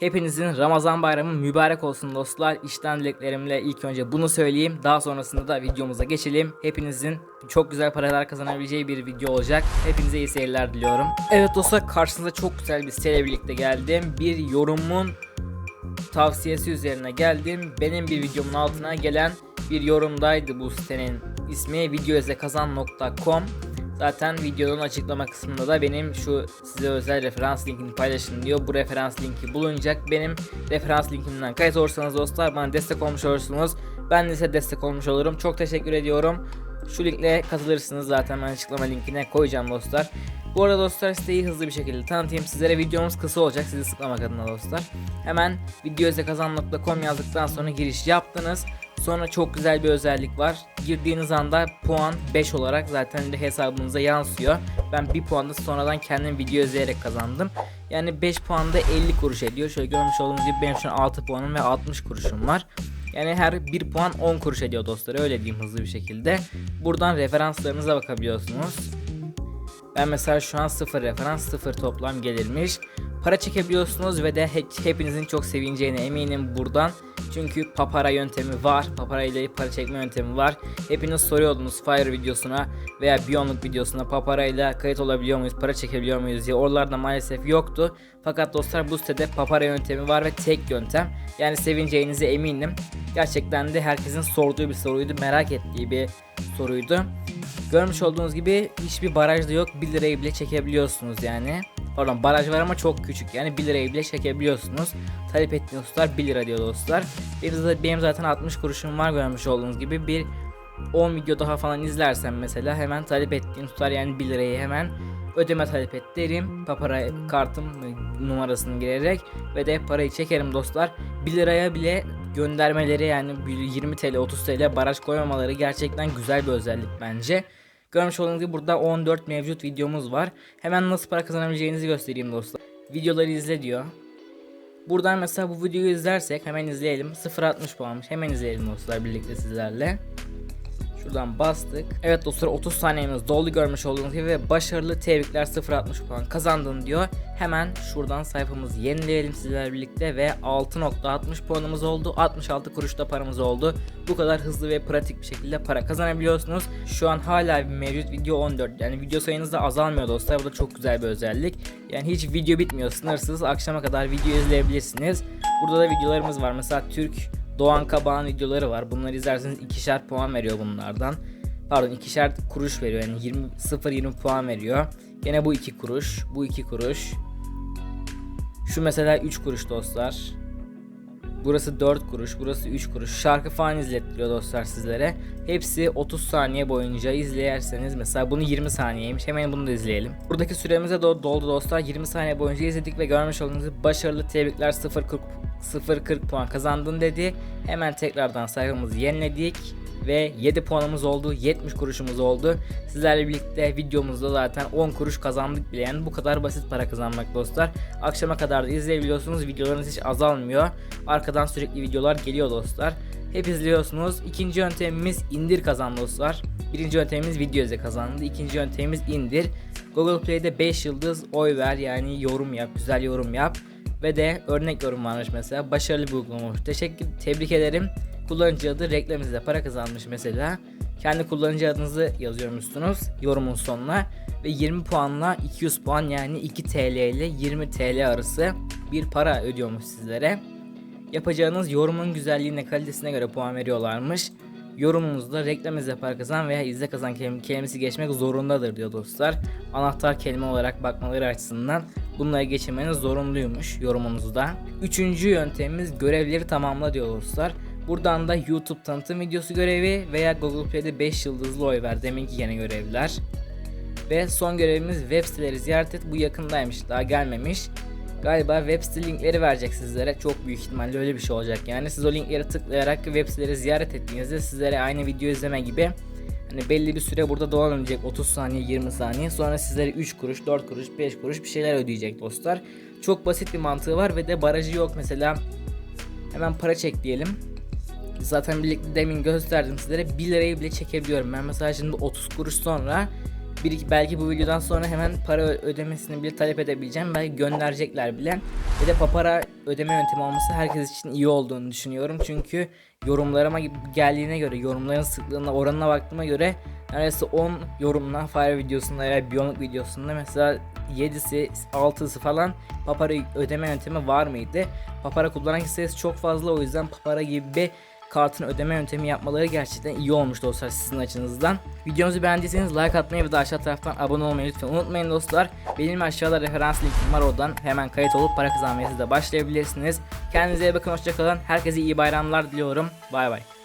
Hepinizin Ramazan bayramı mübarek olsun dostlar. İşten dileklerimle ilk önce bunu söyleyeyim. Daha sonrasında da videomuza geçelim. Hepinizin çok güzel paralar kazanabileceği bir video olacak. Hepinize iyi seyirler diliyorum. Evet dostlar karşınıza çok güzel bir siteyle birlikte geldim. Bir yorumun tavsiyesi üzerine geldim. Benim bir videomun altına gelen bir yorumdaydı bu sitenin ismi videoizlekazan.com Zaten videonun açıklama kısmında da benim şu size özel referans linkini paylaşın diyor. Bu referans linki bulunacak. Benim referans linkimden kayıt olursanız dostlar bana destek olmuş olursunuz. Ben de size destek olmuş olurum. Çok teşekkür ediyorum. Şu linkle katılırsınız zaten ben açıklama linkine koyacağım dostlar. Bu arada dostlar siteyi hızlı bir şekilde tanıtayım sizlere. Videomuz kısa olacak sizi sıkmamak adına dostlar. Hemen videoizlekazan.com yazdıktan sonra giriş yaptınız. Sonra çok güzel bir özellik var. Girdiğiniz anda puan 5 olarak zaten de hesabınıza yansıyor. Ben bir puan da sonradan kendim video izleyerek kazandım. Yani 5 puanda 50 kuruş ediyor. Şöyle görmüş olduğunuz gibi benim şu an 6 puanım ve 60 kuruşum var. Yani her 1 puan 10 kuruş ediyor dostlar öyle diyeyim hızlı bir şekilde. Buradan referanslarınıza bakabiliyorsunuz. Ben mesela şu an 0 referans 0 toplam gelirmiş. Para çekebiliyorsunuz ve de he- hepinizin çok sevineceğine eminim buradan. Çünkü papara yöntemi var. Papara ile para çekme yöntemi var. Hepiniz soruyordunuz Fire videosuna veya Beyondluk videosuna papara ile kayıt olabiliyor muyuz, para çekebiliyor muyuz diye. Oralarda maalesef yoktu. Fakat dostlar bu sitede papara yöntemi var ve tek yöntem. Yani sevineceğinize eminim. Gerçekten de herkesin sorduğu bir soruydu. Merak ettiği bir soruydu. Görmüş olduğunuz gibi hiçbir baraj da yok. 1 lirayı bile çekebiliyorsunuz yani. Pardon baraj var ama çok küçük yani 1 lirayı bile çekebiliyorsunuz. Talep ettiğiniz tutar 1 lira diyor dostlar. Benim, zaten- benim zaten 60 kuruşum var görmüş olduğunuz gibi bir 10 video daha falan izlersem mesela hemen talep ettiğim tutar yani 1 lirayı hemen ödeme talep et derim. Papara kartım numarasını girerek ve de parayı çekerim dostlar. 1 liraya bile göndermeleri yani bir 20 TL 30 TL baraj koymamaları gerçekten güzel bir özellik bence. Görmüş olduğunuz gibi burada 14 mevcut videomuz var. Hemen nasıl para kazanabileceğinizi göstereyim dostlar. Videoları izle diyor. Buradan mesela bu videoyu izlersek hemen izleyelim. 0.60 puanmış. Hemen izleyelim dostlar birlikte sizlerle. Şuradan bastık. Evet dostlar 30 saniyemiz doldu görmüş olduğunuz gibi ve başarılı tebrikler 0.60 puan kazandın diyor. Hemen şuradan sayfamızı yenileyelim sizlerle birlikte ve 6.60 puanımız oldu. 66 kuruş da paramız oldu. Bu kadar hızlı ve pratik bir şekilde para kazanabiliyorsunuz. Şu an hala mevcut video 14. Yani video sayınız da azalmıyor dostlar. Bu da çok güzel bir özellik. Yani hiç video bitmiyor sınırsız. Akşama kadar video izleyebilirsiniz. Burada da videolarımız var. Mesela Türk Doğan Kabağ'ın videoları var. Bunları izlerseniz ikişer puan veriyor bunlardan. Pardon ikişer kuruş veriyor. Yani 20 0 20 puan veriyor. Gene bu 2 kuruş, bu 2 kuruş. Şu mesela 3 kuruş dostlar. Burası 4 kuruş, burası 3 kuruş. Şarkı falan izlettiriyor dostlar sizlere. Hepsi 30 saniye boyunca izleyerseniz mesela bunu 20 saniyeymiş. Hemen bunu da izleyelim. Buradaki süremize do- doldu dostlar. 20 saniye boyunca izledik ve görmüş olduğunuz başarılı tebrikler 0.40 0.40 puan kazandın dedi. Hemen tekrardan sayfamızı yeniledik ve 7 puanımız oldu 70 kuruşumuz oldu. Sizlerle birlikte videomuzda zaten 10 kuruş kazandık bile. Yani bu kadar basit para kazanmak dostlar. Akşama kadar da izleyebiliyorsunuz. Videolarınız hiç azalmıyor. Arkadan sürekli videolar geliyor dostlar. Hep izliyorsunuz. İkinci yöntemimiz indir kazan dostlar. Birinci yöntemimiz video izle kazandı. İkinci yöntemimiz indir. Google Play'de 5 yıldız oy ver. Yani yorum yap güzel yorum yap ve de örnek yorum varmış mesela başarılı bir uygulama. Teşekkür tebrik ederim. Kullanıcı adı reklam izle para kazanmış mesela. Kendi kullanıcı adınızı yazıyormuşsunuz yorumun sonuna ve 20 puanla 200 puan yani 2 TL ile 20 TL arası bir para ödüyormuş sizlere. Yapacağınız yorumun güzelliğine kalitesine göre puan veriyorlarmış. Yorumunuzda reklam izle para kazan veya izle kazan kelim- kelimesi geçmek zorundadır diyor dostlar. Anahtar kelime olarak bakmaları açısından bunları geçirmeniz zorunluymuş yorumunuzda. Üçüncü yöntemimiz görevleri tamamla diyor dostlar. Buradan da YouTube tanıtım videosu görevi veya Google Play'de 5 yıldızlı oy ver deminki yine görevler. Ve son görevimiz web siteleri ziyaret et. Bu yakındaymış daha gelmemiş. Galiba web site linkleri verecek sizlere. Çok büyük ihtimalle öyle bir şey olacak yani. Siz o linkleri tıklayarak web siteleri ziyaret ettiğinizde sizlere aynı video izleme gibi hani belli bir süre burada dolanacak 30 saniye 20 saniye sonra sizlere 3 kuruş 4 kuruş 5 kuruş bir şeyler ödeyecek dostlar. Çok basit bir mantığı var ve de barajı yok mesela. Hemen para çek diyelim. Zaten birlikte demin gösterdim sizlere 1 lirayı bile çekebiliyorum. Ben mesela şimdi 30 kuruş sonra bir, belki bu videodan sonra hemen para ödemesini bile talep edebileceğim. Belki gönderecekler bile. Ve de papara ödeme yöntemi olması herkes için iyi olduğunu düşünüyorum. Çünkü yorumlarıma geldiğine göre, yorumların sıklığına, oranına baktığıma göre neredeyse 10 yorumla Fire videosunda veya Biyonluk videosunda mesela 7'si 6'sı falan papara ödeme yöntemi var mıydı? Papara kullanan kişi sayısı çok fazla o yüzden papara gibi bir kartın ödeme yöntemi yapmaları gerçekten iyi olmuş dostlar sizin açınızdan. Videomuzu beğendiyseniz like atmayı ve de aşağı taraftan abone olmayı lütfen unutmayın dostlar. Benim aşağıda referans linkim var oradan hemen kayıt olup para kazanmaya siz de başlayabilirsiniz. Kendinize iyi bakın hoşçakalın. Herkese iyi bayramlar diliyorum. Bay bay.